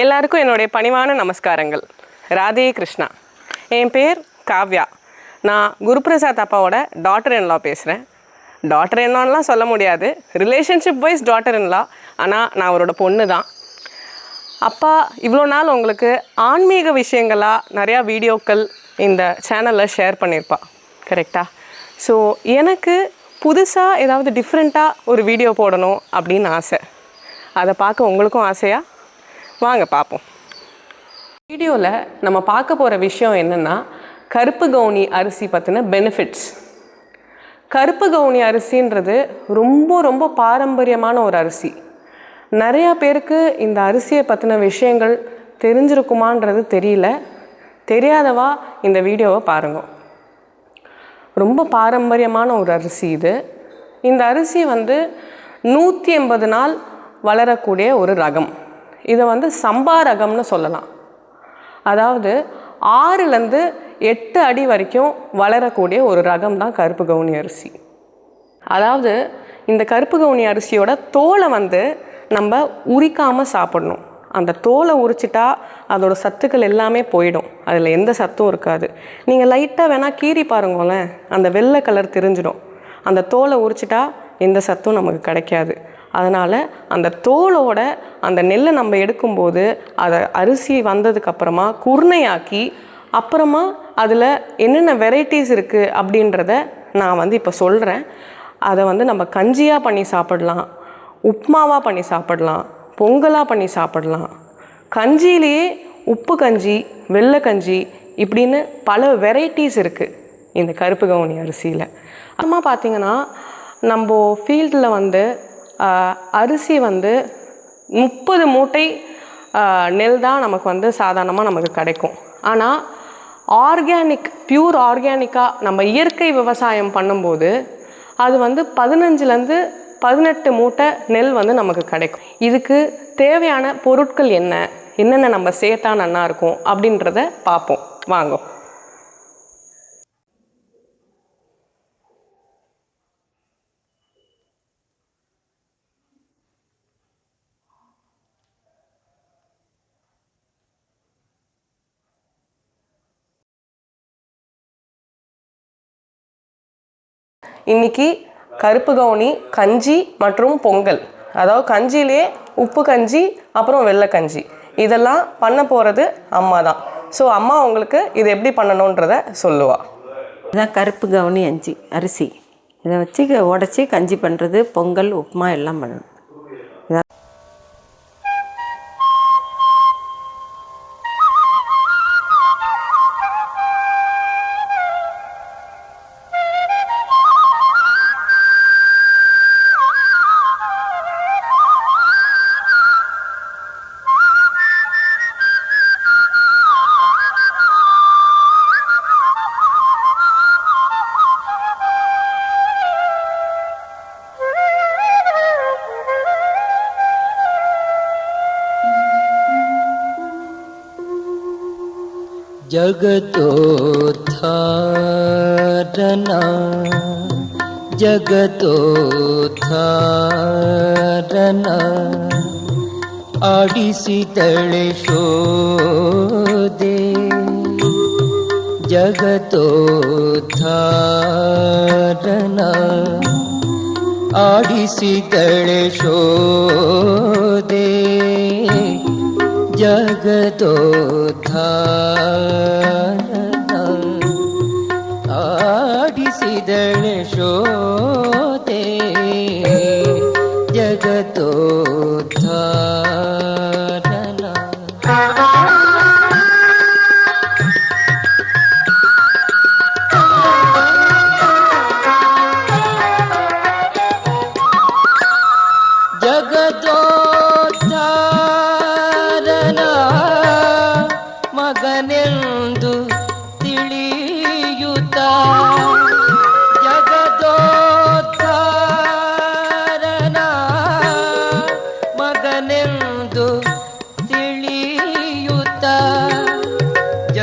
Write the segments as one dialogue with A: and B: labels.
A: எல்லாருக்கும் என்னுடைய பணிவான நமஸ்காரங்கள். ராதே கிருஷ்ணா. என் பேர் காவ்யா. நான் குருபிரசாத் அப்பாவோட டாட்டர் இன்லா பேசுகிறேன் டாட்டர் இன்லான்லாம் சொல்ல முடியாது. ரிலேஷன்ஷிப் வைஸ் டாட்டர் இன்லா ஆனால் நான் அவரோட பொண்ணு தான் அப்பா இவ்வளோ நாள் உங்களுக்கு ஆன்மீக விஷயங்களாக நிறையா வீடியோக்கள் இந்த சேனலில் ஷேர் பண்ணியிருப்பா கரெக்டாக ஸோ எனக்கு புதுசாக ஏதாவது டிஃப்ரெண்ட்டாக ஒரு வீடியோ போடணும் அப்படின்னு ஆசை. அதை பார்க்க உங்களுக்கும் ஆசையாக வாங்க பார்ப்போம் வீடியோவில் நம்ம பார்க்க போகிற விஷயம் என்னென்னா கருப்பு கவுனி அரிசி பற்றின பெனிஃபிட்ஸ் கருப்பு கவுனி அரிசின்றது ரொம்ப ரொம்ப பாரம்பரியமான ஒரு அரிசி. நிறையா பேருக்கு இந்த அரிசியை பற்றின விஷயங்கள் தெரிஞ்சிருக்குமான்றது தெரியல. தெரியாதவா இந்த வீடியோவை பாருங்க. ரொம்ப பாரம்பரியமான ஒரு அரிசி இது. இந்த அரிசி வந்து நூற்றி எண்பது நாள் வளரக்கூடிய ஒரு ரகம். இதை வந்து சம்பா ரகம்னு சொல்லலாம். அதாவது ஆறுலேருந்து எட்டு அடி வரைக்கும் வளரக்கூடிய ஒரு ரகம் தான் கருப்பு கவுனி அரிசி. அதாவது இந்த கருப்பு கவுனி அரிசியோட தோலை வந்து நம்ம உரிக்காமல் சாப்பிடணும். அந்த தோலை உரிச்சிட்டா அதோடய சத்துக்கள் எல்லாமே போயிடும். அதில் எந்த சத்தும் இருக்காது. நீங்கள் லைட்டாக வேணால் கீறி பாருங்களேன். அந்த வெள்ளை கலர் தெரிஞ்சிடும். அந்த தோலை உரிச்சிட்டா எந்த சத்தும் நமக்கு கிடைக்காது. அதனால் அந்த தோலோட அந்த நெல்லை நம்ம எடுக்கும்போது அதை அரிசி வந்ததுக்கப்புறமா குருணையாக்கி அப்புறமா அதில் என்னென்ன வெரைட்டிஸ் இருக்குது அப்படின்றத நான் வந்து இப்போ சொல்கிறேன் அதை வந்து நம்ம கஞ்சியாக பண்ணி சாப்பிடலாம் உப்மாவாக பண்ணி சாப்பிடலாம் பொங்கலாக பண்ணி சாப்பிடலாம். கஞ்சியிலேயே உப்பு கஞ்சி வெள்ளை கஞ்சி இப்படின்னு பல வெரைட்டிஸ் இருக்குது இந்த கருப்பு கவுனி அரிசியில். அம்மா பார்த்தீங்கன்னா நம்ம ஃபீல்டில் வந்து அரிசி வந்து முப்பது மூட்டை நெல் தான் நமக்கு வந்து சாதாரணமாக நமக்கு கிடைக்கும். ஆனால் ஆர்கானிக் பியூர் ஆர்கானிக்காக நம்ம இயற்கை விவசாயம் பண்ணும்போது அது வந்து பதினஞ்சுலேருந்து பதினெட்டு மூட்டை நெல் வந்து நமக்கு கிடைக்கும். இதுக்கு தேவையான பொருட்கள் என்ன? என்னென்ன நம்ம சேர்த்தா நல்லா இருக்கும் அப்படின்றத பார்ப்போம். வாங்கும் இன்றைக்கி கருப்பு கவுனி கஞ்சி மற்றும் பொங்கல். அதாவது கஞ்சியிலே உப்பு கஞ்சி அப்புறம் வெள்ளை கஞ்சி. இதெல்லாம் பண்ண போகிறது அம்மா தான். ஸோ அம்மா உங்களுக்கு இது எப்படி பண்ணணுன்றத சொல்லுவா.
B: இதான் கருப்பு கவுனி அஞ்சி அரிசி. இதை வச்சு உடச்சி கஞ்சி பண்ணுறது பொங்கல் உப்புமா எல்லாம் பண்ணணும். இதான்
C: जगतोत्थारना जगतोत्थारना थान आडि तळे शोदे जगतो थान आडि ಜಗದೋದ್ಧಾರಣ ಆಡಿಸಿದಳೆ ಶೋದೆ ಜಗದೋದ್ಧಾರಣ ಜಗದೋದ್ಧಾರನ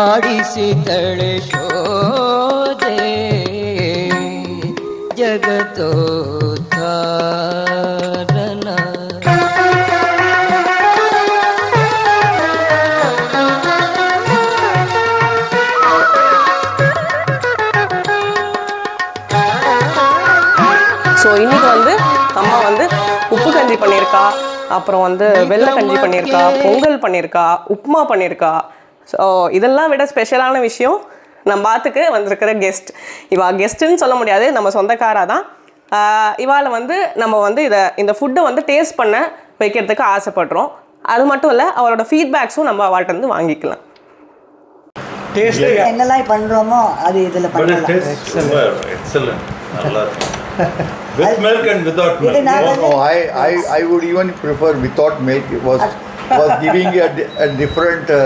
C: ಆಡಿಸಿದಳೆ ಶೋದೆ ಜಗತ್ತೋದ್ಧಾರನ
A: ஸோ இன்னைக்கு வந்து அம்மா வந்து உப்பு கஞ்சி பண்ணியிருக்கா அப்புறம் வந்து வெள்ளை கஞ்சி பண்ணியிருக்கா பொங்கல் பண்ணியிருக்கா உப்புமா பண்ணியிருக்கா ஸோ இதெல்லாம் விட ஸ்பெஷலான விஷயம் நம்ம பாத்துக்கு வந்திருக்கிற கெஸ்ட் இவா கெஸ்ட்டுன்னு சொல்ல முடியாது நம்ம சொந்தக்காரா தான். இவாளை வந்து நம்ம வந்து இதை இந்த ஃபுட்டை வந்து டேஸ்ட் பண்ண வைக்கிறதுக்கு ஆசைப்படுறோம். அது மட்டும் இல்லை அவளோட ஃபீட்பேக்ஸும் நம்ம அவள்கிட்ட இருந்து வாங்கிக்கலாம்.
D: டேஸ்ட்
E: என்னெல்லாம் பண்றோமோ அது இதுல பண்ணலாம்.
F: With milk and without milk.
G: No, no, I, I, I would even prefer without milk. It was was giving a, a different uh,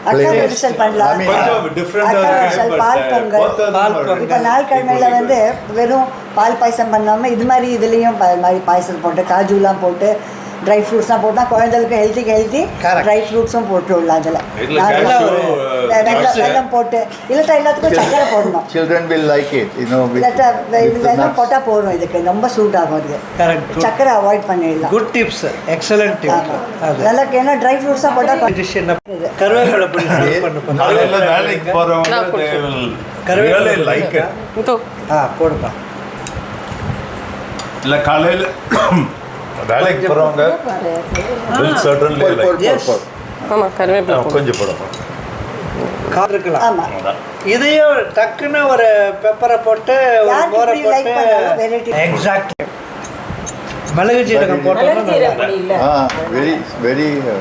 E: அக்கா
G: flavor.
E: விரிசல் பண்ணலாம்.
G: I mean,
F: கொஞ்சம் different ஆ
E: அக்கா
F: இருக்கு,
E: விரிசல்,
F: but,
E: பால்
F: uh,
E: பொங்கல். இப்போ நாள் கிழமையில
F: equally
E: வந்து வெறும் பால் பாயசம் பண்ணாம இது மாதிரி இதுலயும் மாதிரி பாயசம் போட்டு காஜுலாம் போட்டு ட்ரை ஃப்ரூட்ஸ்லாம் போட்டால் குழந்தைகளுக்கு ஹெல்த்திக்கு ஹெல்த்தி. ட்ரை ஃப்ரூட்ஸும் போட்டுடலாம் அதில்.
F: இதுல cashew, uh.
E: வெள்ளம் போட்டு இல்லாட்டா எல்லாத்துக்கும் சக்கரை போடணும்.
G: children will like it, you know. With,
E: இல்லாட்டா இது வெள்ளம். போட்டால் போதும் இதுக்கு. ரொம்ப சூட் ஆகும் அது
D: கரெக்ட்
E: சக்கரை அவாய்ட் பண்ணிடலாம்.
D: குட் டிப்ஸ் எக்ஸலண்ட்
E: நல்லா ஏன்னா ட்ரை ஃப்ரூட்ஸாக போட்டால்
D: கருவேப்பிலை
F: வேலைக்கு will
D: கருவேப்பிலை.
A: இதோ
D: ஆ போடுப்பா.
F: இல்ல காலையில வேலைக்கு போறவங்க
D: Yes.
G: pour, pour.
A: ஆமாம் கருவேப்பிலை.
F: கொஞ்சம் போடுங்க
D: கார் இருக்கலாம்
E: ஆமாம்
F: அதான்.
D: இதையும் டக்குன்னு ஒரு பெப்பரை போட்டு ஒரு மோரை போட்டு. எக்ஸாக்ட் மிளகு ஜீரகம் போட்டோம்னா நல்லா இருக்கும்.
G: Ah, very, very uh,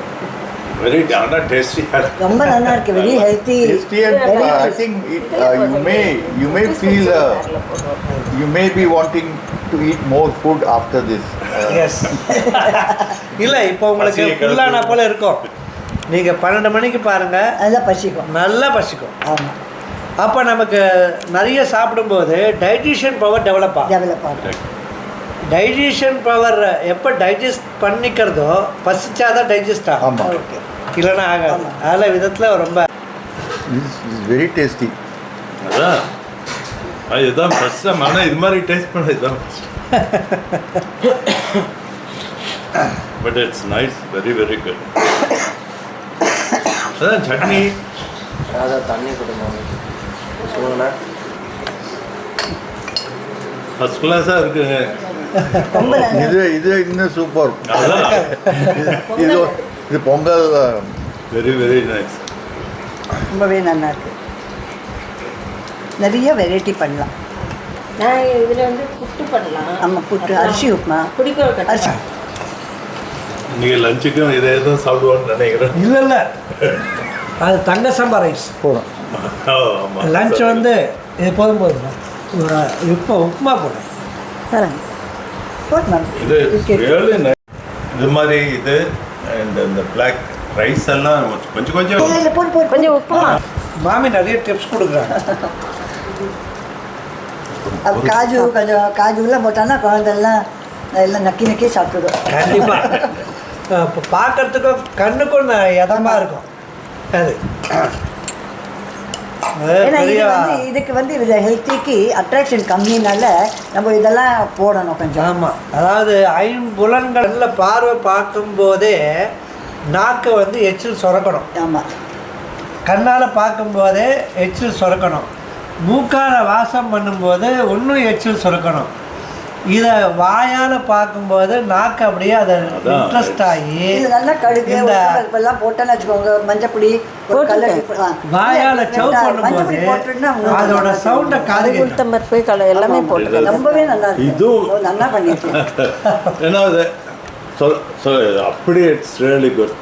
E: ரொம்ப நல்லா இருக்கு very healthy
G: tasty and uh, I think it, uh, you may you may feel uh, you eat more food after this. Uh,
D: Yes. இல்ல இப்போ உங்களுக்கு ஃபுல்லான போல இருக்கும். நீங்க பன்னெண்டு மணிக்கு பாருங்க.
E: நல்லா பசிக்கும்.
D: நல்லா பசிக்கும்.
E: ஆமாம்
D: அப்போ நமக்கு நிறைய சாப்பிடும்போது டைஜஷன் பவர் டெவலப் ஆகும்.
E: டெவலப் ஆகும்.
D: டைஜஷன் பவர் எப்போ டைஜஸ்ட் பண்ணிக்கிறதோ பசிச்சாதான் டைஜஸ்ட் ஆகும். இல்லைன்னா ஆகாது. அதில் விதத்தில் ரொம்ப
G: This is very tasty.
F: அதான். அது இதுதான் ஃபர்ஸ்ட் டைம் ஆனா இது மாதிரி டேஸ்ட் பண்ண இதுதான் but it's nice very very good அதான் சட்னி.
H: அதான் தண்ணி கொடுங்க.
F: ஃபர்ஸ்ட் கிளாஸாக இருக்குங்க.
G: இது இது இன்னும் சூப்பர்
F: அதான்.
G: இது இது பொங்கல்
F: வெரி வெரி நைஸ்
E: ரொம்பவே நல்லா இருக்கு. நிறைய வெரைட்டி பண்ணலாம்.
B: நான் இதில் வந்து புட்டு பண்ணலாம்.
E: ஆமாம் புட்டு அரிசி உப்புமா.
B: புடிக்கோள்
E: அரிசி.
F: இன்னைக்கு லஞ்சுக்கும் இதே தான் சாப்பிடுவோன்னு நினைக்கிறேன்.
D: இல்லை இல்லை அது தங்க சம்பா ரைஸ்.
G: போடும்.
D: லஞ்ச் வந்து இது போதும் போதும். இப்போ உப்புமா போடும்
F: இது. இது மாதிரி இது அண்ட் இந்த பிளாக் ரைஸ் எல்லாம் கொஞ்சம் கொஞ்சம்.
B: கொஞ்சம் உப்புமா.
D: மாமி நிறைய டிப்ஸ் கொடுக்குறாங்க.
E: அப்போ காஜு கொஞ்சம் காஜுலாம் போட்டான்னா குழந்தைலாம் எல்லாம் நக்கி நக்கி சாப்பிட்டுடும்.
D: கண்டிப்பாக இப்போ பார்க்கறதுக்கும் கண்ணுக்கும் ந- இதமா இருக்கும். அது. அது
E: ஏன்னா இது
D: பெரிய.
E: வந்து இதுக்கு வந்து இதில் ஹெல்த்திக்கு அட்ராக்ஷன் கம்மினால நம்ம இதெல்லாம் போடணும் கொஞ்சம்.
D: ஆமாம் அதாவது ஐம்புலன்கள்ல பார்வை பார்க்கும்போதே நாக்கு வந்து எச்சில் சுரக்கணும்.
E: ஆமாம்
D: கண்ணால் பார்க்கும்போதே எச்சில் சுரக்கணும். மூக்கால வாசம் பண்ணும்போது இன்னும் எச்சில் சுரக்கணும். இதை வாயால் பார்க்கும்போது நாக்கு அப்படியே அதை. இன்ட்ரெஸ்ட் ஆகி
E: இது நல்லா கடுகு
D: இந்த
E: எல்லாம் போட்டோன்னு வச்சுக்கோங்க மஞ்சப்பொடி
D: வாயால சவ் பண்ணும்போது அதோட சவுண்டை காது
B: உளுத்தம் பருப்பு கல எல்லாமே போட்டு
E: ரொம்பவே நல்லா ஓ, நல்லா பண்ணியிருக்கேன்
F: ஏன்னா அது சொல் சொல் அப்படி இட்ஸ் ரியலி குட்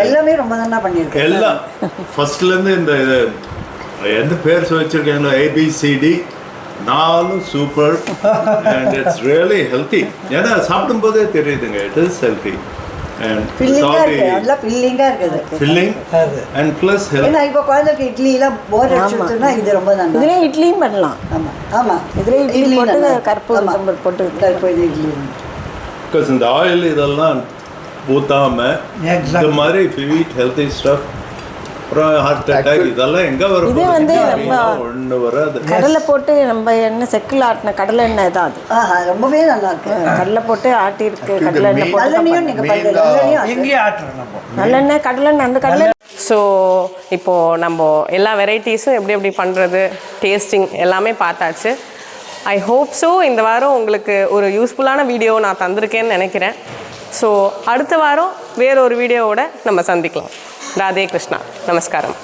E: எல்லாமே ரொம்ப நல்லா பண்ணியிருக்கேன்
F: எல்லாம் ஃபர்ஸ்ட்லேருந்து இந்த இது எந்த பேர் வச்சிருக்கீங்களோ ஏபிசிடி நாலும் super and it's really healthy ஏன்னா சாப்பிடும்போதே தெரியுதுங்க இட் இஸ் ஹெல்த்தி
C: இட்லியும் பண்ணலாம்.
E: ஆமாம்
C: இதுலேயும் இட்லி போட்டு
E: ஆமா.
C: உளுத்தம்பருப்பு போட்டு
E: இட்லி
F: இந்த ஆயில் இதெல்லாம் ஊத்தாம. இந்த மாதிரி healthy stuff அப்புறம் ஹார்ட் அட்டாக் இதெல்லாம் எங்க வர
C: இதே வந்து நம்ம
F: ஒண்ணு வராது.
C: கடலை போட்டு நம்ம எண்ணெய் செக்கில் ஆட்டின கடலை எண்ணெய் தான் அது?
E: ஆஹா ரொம்பவே நல்லா இருக்கு
C: கடலை போட்டு ஆட்டி இருக்கு கடலை எண்ணெய் போட்டு
E: நல்லெண்ணையும்.
D: எங்கேயும் ஆட்டுறோம் நம்ம.
C: நல்லெண்ணெய் கடலெண்ணெய் அந்த கடலை
A: ஸோ இப்போது நம்ம எல்லா வெரைட்டிஸும் எப்படி எப்படி பண்ணுறது டேஸ்டிங் எல்லாமே பார்த்தாச்சு. ஐ ஹோப் ஸோ இந்த வாரம் உங்களுக்கு ஒரு யூஸ்ஃபுல்லான வீடியோ நான் தந்திருக்கேன்னு நினைக்கிறேன். ஸோ அடுத்த வாரம் வேறொரு வீடியோவோடு வீடியோவோட நம்ம சந்திக்கலாம். ராதே கிருஷ்ணா. நமஸ்காரம்.